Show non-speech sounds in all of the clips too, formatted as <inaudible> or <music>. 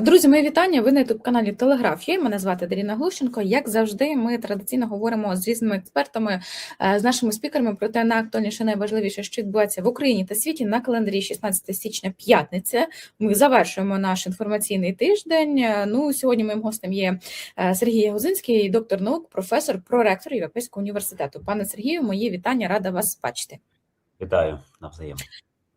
Друзі, мої вітання. Ви на youtube каналі Телеграф. Я мене звати Даріна Глущенко. Як завжди, ми традиційно говоримо з різними експертами, е, з нашими спікерами про те, найактуальніше, найважливіше, що відбувається в Україні та світі на календарі 16 січня, п'ятниця. Ми завершуємо наш інформаційний тиждень. Е, Ну сьогодні моїм гостем є е, Сергій Ягозинський, доктор наук, професор, проректор Європейського університету. Пане Сергію, мої вітання, рада вас бачити. Вітаю навзаєм.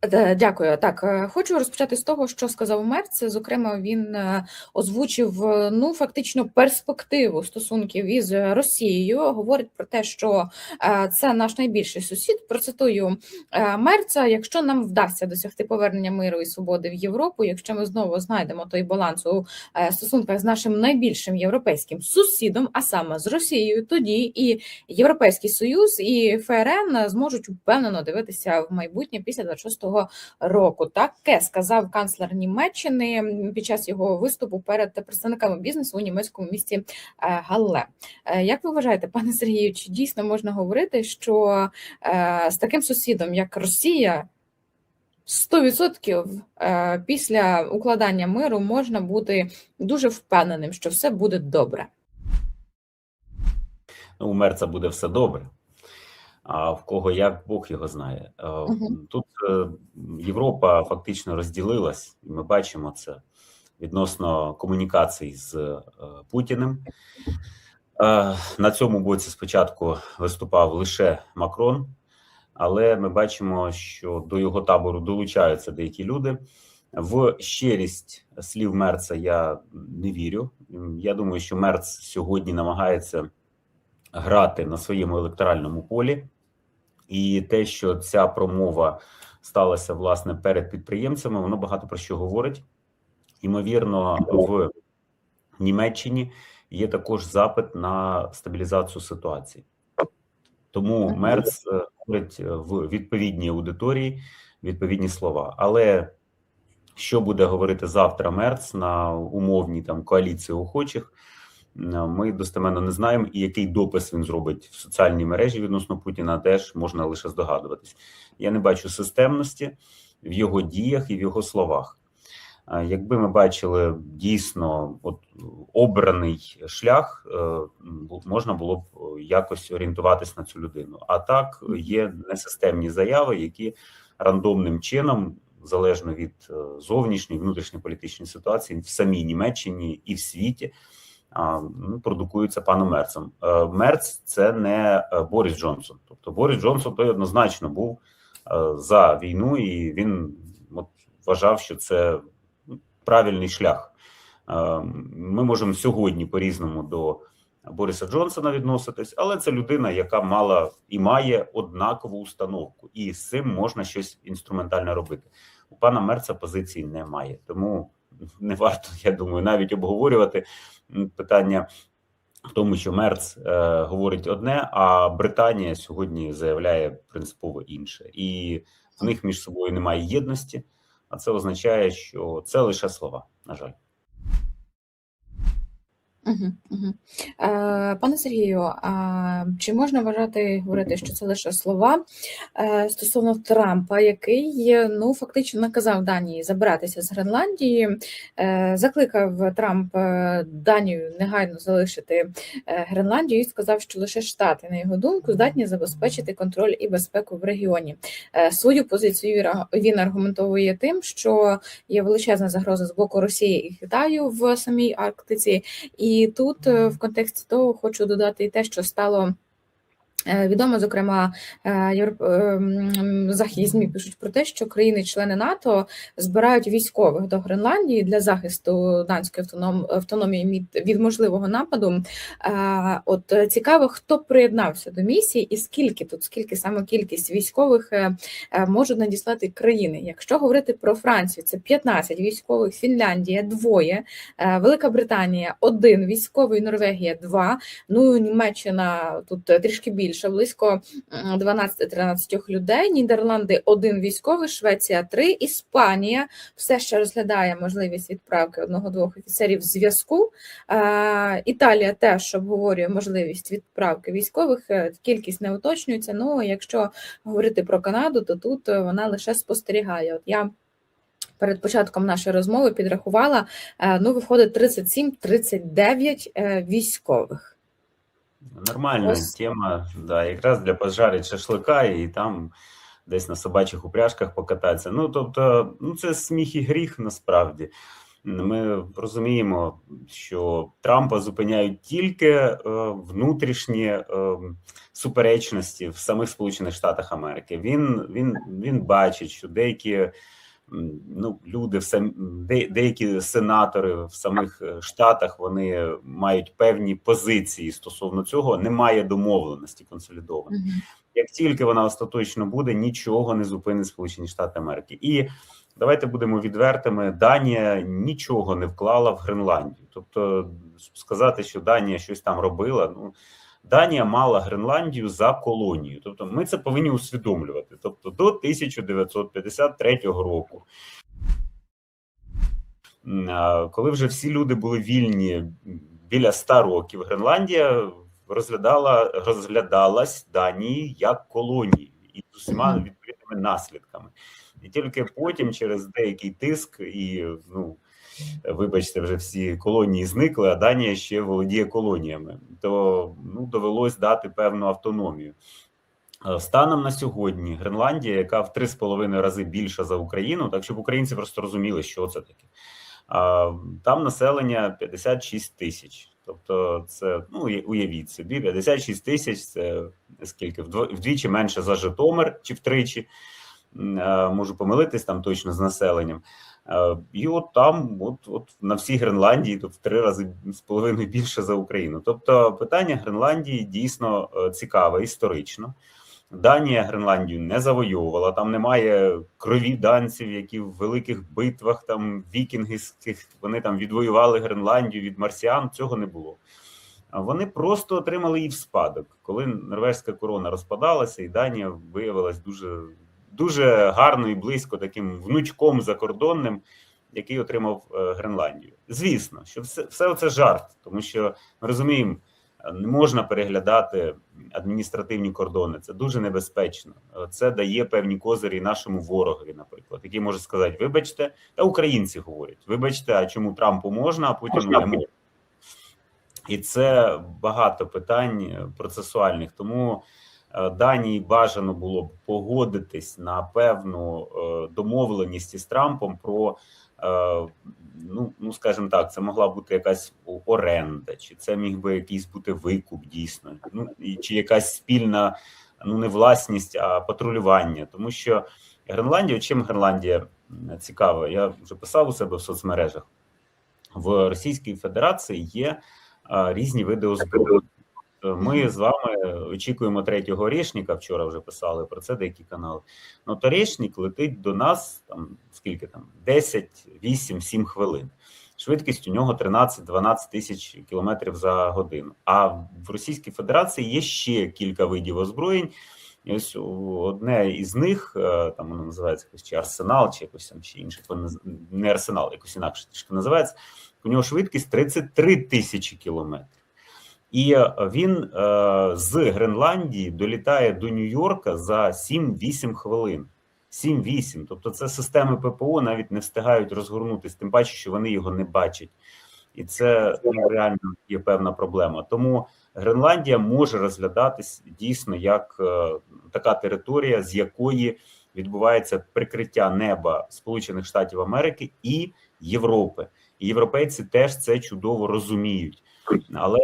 Е, Дякую. Так, е, хочу розпочати з того, що сказав Мерц. Зокрема, він е, озвучив ну фактично перспективу стосунків із Росією. Говорить про те, що це наш найбільший сусід. Процитую Мерца. Якщо нам вдасться досягти повернення миру і свободи в Європу, якщо ми знову знайдемо той баланс у стосунках з нашим найбільшим європейським сусідом, а саме з Росією, тоді і Європейський Союз і ФРН зможуть впевнено дивитися в майбутнє після 26-го року. Таке сказав канцлер Німеччини під час його виступу перед представниками бізнесу у німецькому місті е, Галле. Е, Як ви вважаєте, пане Сергію, чи дійсно можна говорити, що е, з таким сусідом, як Росія, 100% е, після укладання миру можна бути дуже впевненим, що все буде добре? Ну, у мерца буде все добре. А в кого як Бог його знає. Е, Тут е, Європа фактично розділилась, і ми бачимо це відносно комунікацій з е, Путіним. На цьому боці спочатку виступав лише Макрон, але ми бачимо, що до його табору долучаються деякі люди. В щирість слів Мерца я не вірю. Я думаю, що Мерц сьогодні намагається грати на своєму електоральному полі, і те, що ця промова сталася власне перед підприємцями, воно багато про що говорить. Ймовірно, в Німеччині є також запит на стабілізацію ситуації. Тому Мерц е, говорить в відповідній аудиторії відповідні слова. Але що буде говорити завтра Мерц на умовній там коаліції охочих? Е, Ми достеменно не знаємо, і який допис він зробить в соціальній мережі відносно Путіна, теж можна лише здогадуватись. Я не бачу системності в його діях і в його словах. Якби ми бачили дійсно от обраний шлях, е, можна було б е, якось орієнтуватись на цю людину. А так є несистемні заяви, які рандомним чином, залежно від е, зовнішньої внутрішньої політичної ситуації, в самій Німеччині і в світі продукуються паном Мерцем. Е, Мерц це не е, Борис Джонсон. Тобто Борис Джонсон той однозначно був е, за війну, і він от, вважав, що це ну, правильний шлях. Ми можемо сьогодні по-різному до Бориса Джонсона відноситись, але це людина, яка мала і має однакову установку, і з цим можна щось інструментальне робити. У пана Мерца позиції немає, тому не варто, я думаю, навіть обговорювати питання в тому, що Мерц е, говорить одне, а Британія сьогодні заявляє принципово інше, і в них між собою немає єдності. А це означає, що це лише слова. На жаль. Е, пане Сергію, а чи можна вважати говорити, що це лише слова е, стосовно Трампа, який ну фактично наказав Данії забиратися з Гренландії, е, закликав Трамп Данію негайно залишити Гренландію і сказав, що лише Штати, на його думку, здатні забезпечити контроль і безпеку в регіоні. Е, свою позицію він аргументовує тим, що є величезна загроза з боку Росії і Китаю в самій Арктиці. І тут е, в контексті того хочу додати і те, що стало. Е, Відомо, зокрема, е, е, західні ЗМІ пишуть про те, що країни-члени НАТО збирають військових до Гренландії для захисту данської автоном... автономії від, можливого нападу. От цікаво, хто приєднався до місії, і скільки тут, скільки саме кількість військових можуть надіслати країни. Якщо говорити про Францію, це 15 військових, Фінляндія двоє, Велика Британія один військовий, Норвегія два. Ну Німеччина тут трішки більше, близько м, 12-13 людей. Нідерланди один військовий, Швеція три, Іспанія все ще розглядає можливість відправки одного-двох офіцерів зв'язку. Е, Італія теж обговорює можливість відправки військових. е, Кількість не уточнюється. Ну якщо говорити про Канаду, то тут е, вона лише спостерігає. От я перед початком нашої розмови підрахувала, е, ну, виходить 37-39 е, військових. Нормальна Ось. тема, да, якраз для пожарить шашлика і там десь на собачих упряжках покататися. Ну, тобто, ну це сміх і гріх насправді. Ми розуміємо, що Трампа зупиняють тільки е, внутрішні е, суперечності в самих Сполучених Штатах Америки. Він, він, він бачить, що деякі ну, люди, в де, деякі сенатори в самих е, штатах вони мають певні позиції стосовно цього. Немає домовленості консолідованої. Мгм. Як тільки вона остаточно буде, нічого не зупинить Сполучені Штати Америки. І давайте будемо відвертими: Данія нічого не вклала в Гренландію. Тобто, сказати, що Данія щось там робила. Ну Данія мала Гренландію за колонію. Тобто, ми це повинні усвідомлювати. Тобто, до 1953 року. Коли вже всі люди були вільні біля 100 років, Гренландія розглядала розглядалась Данії як колонії і з усіма відповідними наслідками. І тільки потім, через деякий тиск, і ну вибачте, вже всі колонії зникли, а Данія ще володіє колоніями, то ну довелось дати певну автономію. Е, Станом на сьогодні Гренландія, яка в три з половиною рази більша за Україну, так щоб українці просто розуміли, що це таке. Там населення 56 тисяч. Тобто, це ну уявіть собі, 56 тисяч це скільки вдвічі менше за Житомир чи втричі. Е, Можу помилитись там точно з населенням. Е, І от там, от, от на всій Гренландії, то в три рази з половиною більше за Україну. Тобто, питання Гренландії дійсно е, цікаве історично. Данія Гренландію не завойовувала. Там немає крові данців, які в великих битвах там вікінгівських вони там відвоювали Гренландію від марсіан. Цього не було. Вони просто отримали її в спадок, коли норвезька корона розпадалася, і Данія виявилась дуже, дуже гарно і близько таким внучком закордонним, який отримав е, Гренландію. Звісно, що все, все це жарт, тому що ми розуміємо, не можна переглядати адміністративні кордони. Це дуже небезпечно. Це дає певні козирі нашому ворогові, наприклад, який може сказати: вибачте, та українці говорять, вибачте, а чому Трампу можна, а потім не можна. І це багато питань е, процесуальних. Тому Данії бажано було б погодитись на певну е, домовленість із Трампом про. е, Ну, ну скажімо так, це могла бути якась оренда, чи це міг би якийсь бути викуп дійсно, ну чи якась спільна, ну не власність, а патрулювання. Тому що Гренландія, чим Гренландія цікава, я вже писав у себе в соцмережах. В Російській Федерації є різні види озброєння. Е, Ми з вами очікуємо третього орешника. Вчора вже писали про це деякі канали. Ну, то орешник летить до нас там скільки там 10, 8, 7 хвилин. Швидкість у нього 13-12 тисяч кілометрів за годину. А в Російській Федерації є ще кілька видів озброєнь. І ось одне із них е, там воно називається якось чи арсенал, чи якось там ще інше, не арсенал, якось інакше трішки називається. У нього швидкість 33 тисячі кілометрів. І е, він е, з Гренландії долітає до Нью-Йорка за 7-8 хвилин. 7-8. Тобто, це системи ППО навіть не встигають розгорнутися, тим паче, що вони його не бачать. І це реально є певна проблема. Тому Гренландія може розглядатись дійсно як е, така територія, з якої відбувається прикриття неба Сполучених Штатів Америки і Європи. І європейці теж це чудово розуміють. Але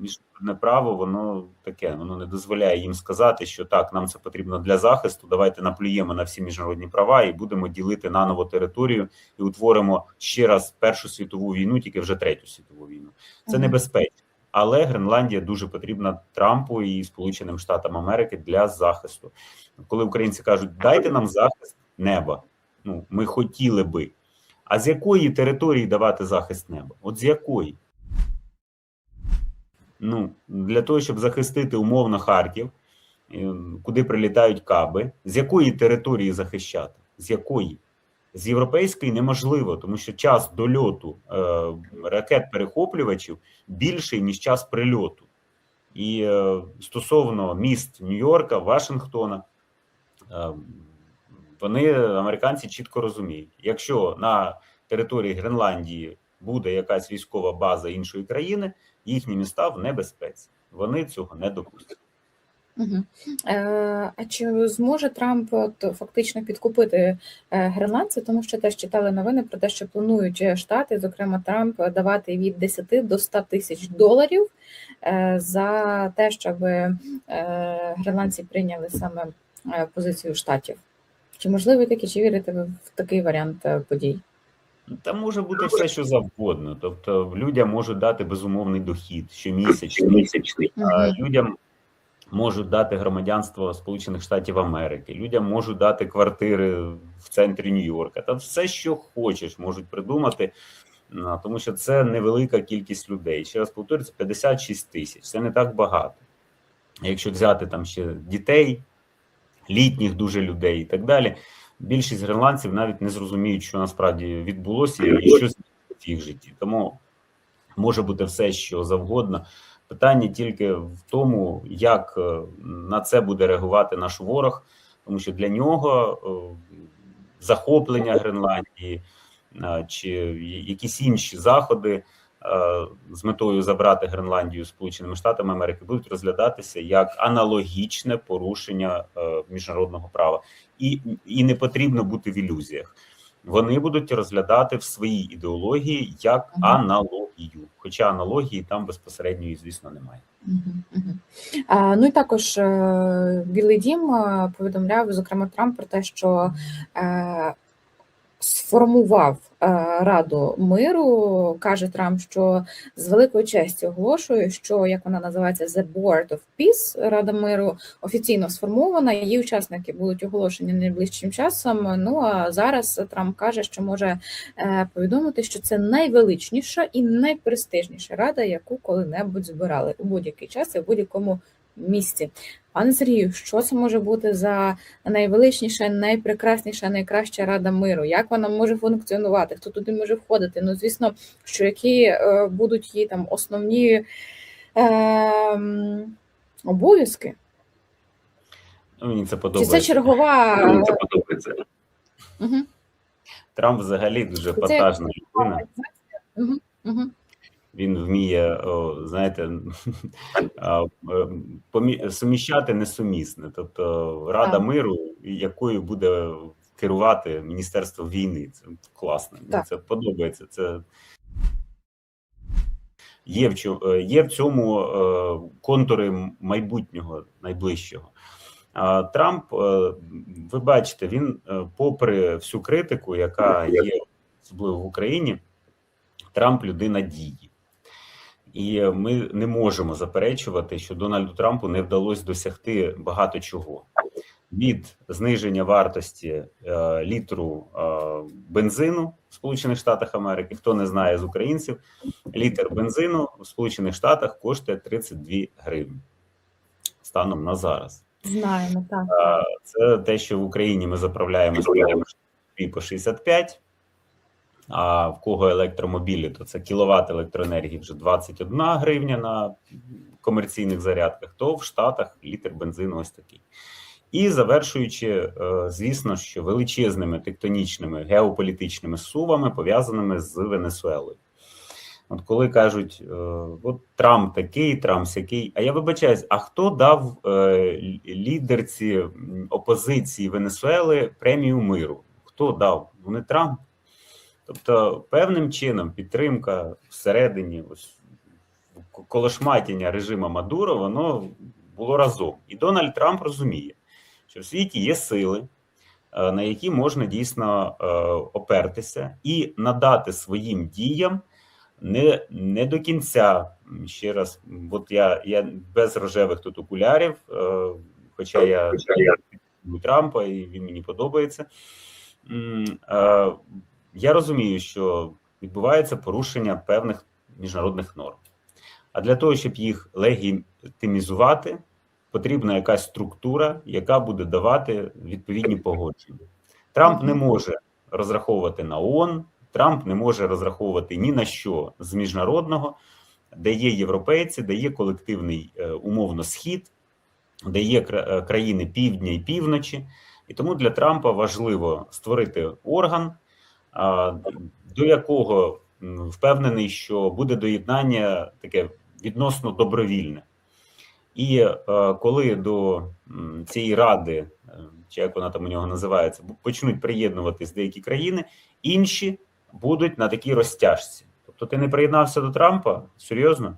міжнародне право воно таке, воно не дозволяє їм сказати, що так, нам це потрібно для захисту. Давайте наплюємо на всі міжнародні права і будемо ділити наново територію і утворимо ще раз Першу світову війну, тільки вже третю світову війну. Це небезпечно. Але Гренландія дуже потрібна Трампу і Сполученим Штатам Америки для захисту. Коли українці кажуть, дайте нам захист неба. Ну ми хотіли би. А з якої території давати захист неба? От з якої? Ну, для того, щоб захистити умовно Харків, е, куди прилітають каби, з якої території захищати? З якої? З європейської неможливо, тому що час дольоту е, ракет-перехоплювачів більший, ніж час прильоту. І е, стосовно міст Нью-Йорка, Вашингтона, е, вони американці чітко розуміють, якщо на території Гренландії буде якась військова база іншої країни, їхні міста в небезпеці. Вони цього не допустять. Е, а чи зможе Трамп от, фактично підкупити е, гренландців? Тому що теж читали новини про те, що планують е, штати, зокрема Трамп, давати від 10 до 100 тисяч доларів за те, щоб гренландці прийняли саме позицію штатів. Чи можливо таке, чи вірите ви в такий варіант подій? Та може бути все, що завгодно. Тобто людям можуть дати безумовний дохід щомісячний. А Людям можуть дати громадянство Сполучених Штатів Америки, людям можуть дати квартири в центрі Нью-Йорка. Та все, що хочеш, можуть придумати, тому що це невелика кількість людей. Ще раз повторюю, це 56 тисяч. Це не так багато. Якщо взяти там ще дітей, літніх дуже людей і так далі, більшість гренландців навіть не зрозуміють, що насправді відбулося і що в їх житті. Тому може бути все, що завгодно. Питання тільки в тому, як е, на це буде реагувати наш ворог, тому що для нього е, захоплення Гренландії е, чи якісь інші заходи з метою забрати Гренландію Сполученими Штатами Америки будуть розглядатися як аналогічне порушення е, міжнародного права, і, і не потрібно бути в ілюзіях. Вони будуть розглядати в своїй ідеології як аналогію, хоча аналогії там безпосередньої, звісно, немає. А, Ну і також е, Білий Дім е, повідомляв, зокрема Трамп, про те, що е, сформував е, Раду миру. Каже Трамп, що з великою честю оголошує, що як вона називається The Board of Peace, Рада миру офіційно сформована. Її учасники будуть оголошені найближчим часом. Ну а зараз Трамп каже, що може е, повідомити, що це найвеличніша і найпрестижніша рада, яку коли-небудь збирали у будь-який час і в будь-якому місці. Пане Сергію, що це може бути за найвеличніша, найпрекрасніша, найкраща рада миру? Як вона може функціонувати? Хто туди може входити? Ну, звісно, що які е, будуть її там основні е, обов'язки? Мені це Чи подобається. це чергова? Мені це подобається. Угу. Трамп взагалі дуже Це- потажна людина. Угу. Угу. Він вміє, знаєте, <laughs> е, суміщати несумісне. Тобто Рада Так. миру, якою буде керувати Міністерство війни. Це класно. Мені Так. це подобається. Це є в чому, є в цьому е, контури майбутнього найближчого. А Трамп, е, ви бачите, він, е, попри всю критику, яка є особливо в Україні, Трамп людина дії. І ми не можемо заперечувати, що Дональду Трампу не вдалося досягти багато чого. Від зниження вартості е, літру е, бензину в Сполучених Штатах Америки. Хто не знає з українців, літр бензину в Сполучених Штатах коштує 32 гривні станом на зараз. Знаємо, так. А, Це те, що в Україні ми заправляємо по 65, а в кого електромобілі, то це кіловат електроенергії вже 21 гривня на комерційних зарядках, то в Штатах літр бензину ось такий. І завершуючи, е, звісно, що величезними тектонічними геополітичними сувами, пов'язаними з Венесуелою. От коли кажуть, е, от Трамп такий, Трамп сякий. А я вибачаюсь, а хто дав е, лідерці опозиції Венесуели премію миру? Хто дав? Вони Трамп. Тобто, певним чином підтримка всередині ось колошматіння режиму Мадуро, воно було разом. І Дональд Трамп розуміє, що в світі є сили, е, на які можна дійсно е, опертися і надати своїм діям не, не до кінця. Ще раз, от я, я без рожевих тут окулярів, е, хоча я Трампа і він мені подобається. Е, Я розумію, що відбувається порушення певних міжнародних норм. А для того, щоб їх легітимізувати, потрібна якась структура, яка буде давати відповідні погодження. Трамп не може розраховувати на ООН, Трамп не може розраховувати ні на що з міжнародного, де є європейці, де є колективний е, умовно схід, де є е, країни півдня і півночі, І тому для Трампа важливо створити орган, до якого впевнений, що буде доєднання таке відносно добровільне. І е, коли до цієї ради, е, чи як вона там у нього називається, почнуть приєднуватись деякі країни, інші будуть на такій розтяжці. Тобто, ти не приєднався до Трампа? Серйозно?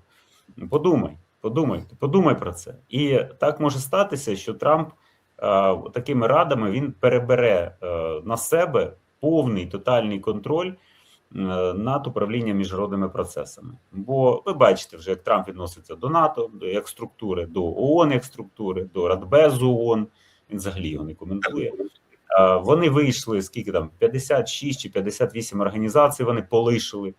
Подумай, подумай, подумай про це. І так може статися, що Трамп е, такими радами він перебере на себе повний тотальний контроль е, над управлінням міжнародними процесами. Бо ви бачите вже, як Трамп відноситься до НАТО, до як структури, до ООН як структури, до Радбезу ООН. Він взагалі його не коментує. Е, Вони вийшли скільки там 56 чи 58 організацій. Вони полишили.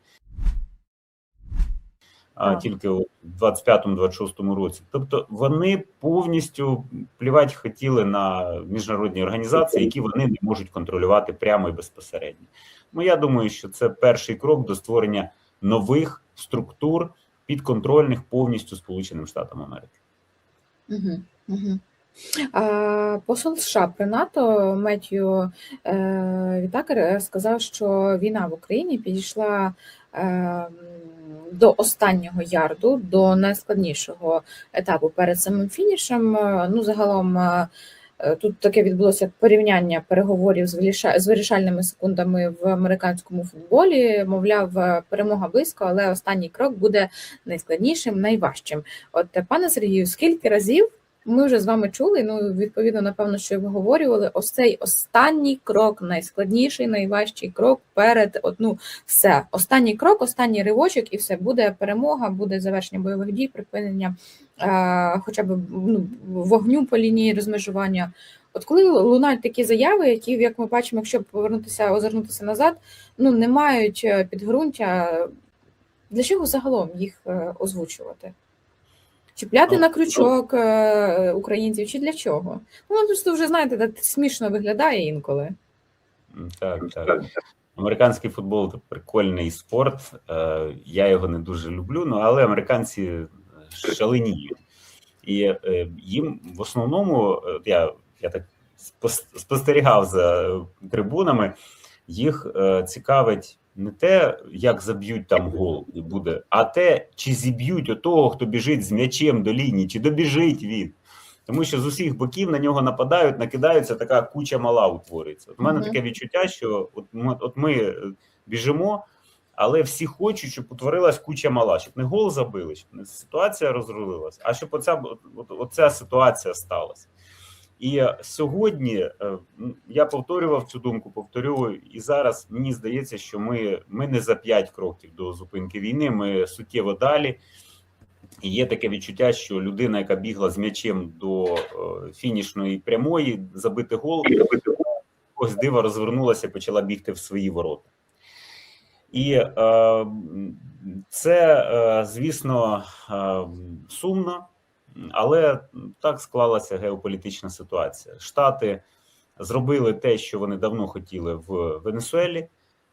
А тільки у 25-26 році. Тобто вони повністю плівати хотіли на міжнародні організації, які вони не можуть контролювати прямо і безпосередньо. Ну я думаю, що це перший крок до створення нових структур підконтрольних повністю Сполученим Штатам Америки. Угу, угу. Посол США при НАТО Меттью е, Вітакер е, сказав, що війна в Україні підійшла е, м, до останнього ярду, до найскладнішого етапу перед самим фінішем. Е, Ну, загалом. е, е, Тут таке відбулося порівняння переговорів з виріша- з вирішальними секундами в американському футболі. Мовляв, перемога близько, але останній крок буде найскладнішим, найважчим. От, пане Сергію, скільки разів ми вже з вами чули? Ну, відповідно, напевно, що і виговорювали ось цей останній крок, найскладніший, найважчий крок перед от, ну, все. Останній крок, останній ривочок, і все буде перемога, буде завершення бойових дій, припинення е, хоча б ну, вогню по лінії розмежування. От коли лунають такі заяви, які, як ми бачимо, якщо повернутися, озирнутися назад, ну не мають е, підґрунтя, для чого загалом їх е, озвучувати? Чіпляти Ну, на крючок е, українців чи для чого? Ну, воно просто вже знаєте, так смішно виглядає інколи. Так, так. Американський футбол це прикольний спорт. Е, Я його не дуже люблю, ну але американці е, шаленіють. І е, їм в основному, е, я, я так спостерігав за е, трибунами, їх е, цікавить не те, як заб'ють там гол і буде, а те, чи зіб'ють отого, хто біжить з м'ячем до лінії, чи добіжить він. Тому що з усіх боків на нього нападають, накидаються, така куча мала утворюється. От у мене Мгм. таке відчуття, що от ми, от ми е, біжимо, але всі хочуть, щоб утворилась куча мала, щоб не гол забили, щоб не ситуація розрулилась, а щоб оця, от, оця ситуація сталася. І сьогодні е, я повторював цю думку, повторюю, і зараз мені здається, що ми, ми не за 5 кроків до зупинки війни, ми суттєво далі. І є таке відчуття, що людина, яка бігла з м'ячем до е, фінішної прямої, забити гол, ось дива розвернулася почала бігти в свої ворота. І е, це, е, звісно, е, сумно, але так склалася геополітична ситуація. Штати зробили те, що вони давно хотіли в Венесуелі,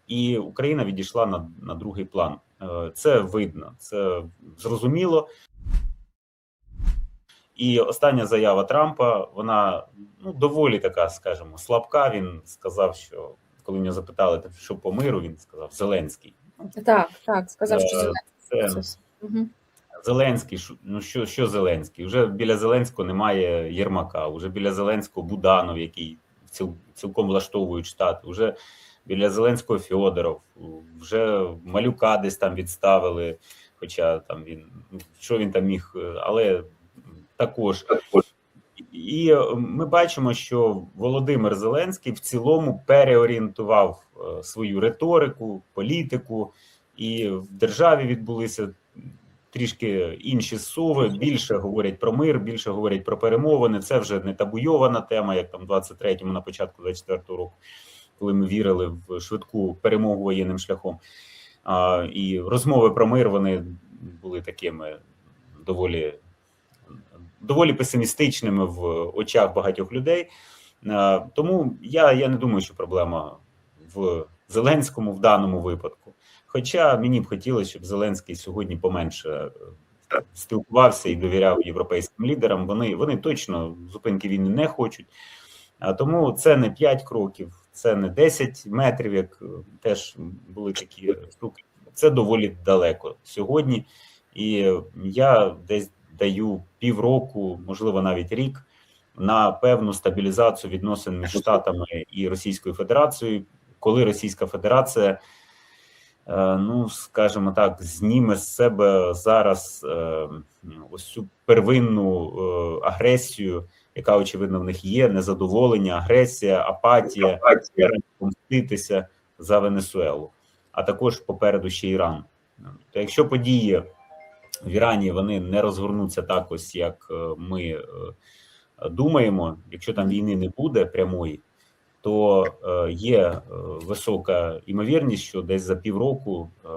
і Україна відійшла на, на другий план. Е, Це видно, це зрозуміло. І остання заява Трампа, вона ну, доволі така, скажімо, слабка. Він сказав, що коли нього запитали, що по миру, він сказав Зеленський. Так, так, сказав, що Е, Зеленський. Це Угу. Зеленський, ну що, що Зеленський? Вже біля Зеленського немає Єрмака, вже біля Зеленського Буданов, який ціл, цілком влаштовують штати. Вже біля Зеленського Фьодоров, вже малюка десь там відставили. Хоча там він що він там міг, але також. І е, ми бачимо, що Володимир Зеленський в цілому переорієнтував е, свою риторику, політику, і в державі відбулися трішки інші зсуви. Більше говорять про мир, більше говорять про перемовини. Це вже не табуйована тема, як там 23-му на початку 24-го року, коли ми вірили в швидку перемогу воєнним шляхом. А, і розмови про мир вони були такими доволі доволі песимістичними в очах багатьох людей. Тому я, я не думаю, що проблема в Зеленському в даному випадку. Хоча мені б хотілося, щоб Зеленський сьогодні поменше е, спілкувався і довіряв європейським лідерам. Вони, вони точно зупинки війни не хочуть. А тому це не 5 кроків, це не 10 метрів, як е, теж були такі штуки. Це доволі далеко сьогодні. І я десь даю півроку, можливо, навіть рік на певну стабілізацію відносин між Штатами і Російською Федерацією, коли Російська Федерація, е, ну скажімо так, зніме з себе зараз е, ось цю первинну е, агресію, яка очевидно в них є: незадоволення, агресія, апатія, помститися за Венесуелу, а також попереду ще Іран. То якщо події в Ірані вони не розгорнуться так, ось як е, ми е, думаємо, якщо там війни не буде прямої, то е, є е, висока ймовірність, що десь за півроку е,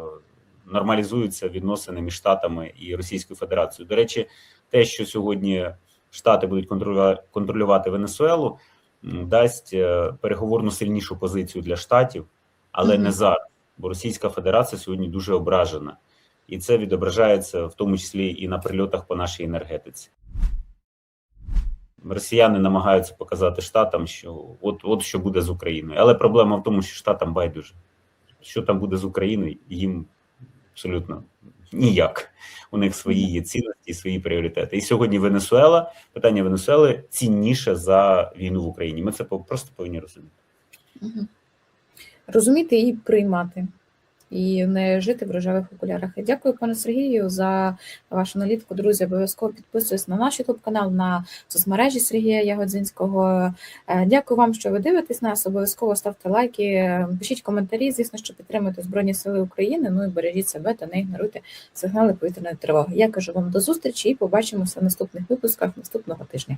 нормалізуються відносини між Штатами і Російською Федерацією. До речі, те, що сьогодні Штати будуть контролювати, Венесуелу, дасть переговорну сильнішу позицію для штатів, але Мгм. не зараз, бо Російська Федерація сьогодні дуже ображена, і це відображається в тому числі і на прильотах по нашій енергетиці. Росіяни намагаються показати штатам, що от, от що буде з Україною. Але проблема в тому, що штатам байдуже. Що там буде з Україною, їм абсолютно ніяк. У них свої є цінності, свої пріоритети. І сьогодні Венесуела, питання Венесуели цінніше за війну в Україні. Ми це просто повинні розуміти. Розуміти і приймати, і не жити в рожевих окулярах. І Дякую, пане Сергію, за вашу аналітику. Друзі, обов'язково підписуйтесь на наш youtube канал, на соцмережі Сергія Ягодзинського. Е, Дякую вам, що ви дивитесь нас. Обов'язково ставте лайки, пишіть коментарі. Звісно, що підтримуйте Збройні Сили України. Ну і бережіть себе та не ігноруйте сигнали повітряної тривоги. Я кажу вам до зустрічі і побачимося в наступних випусках наступного тижня.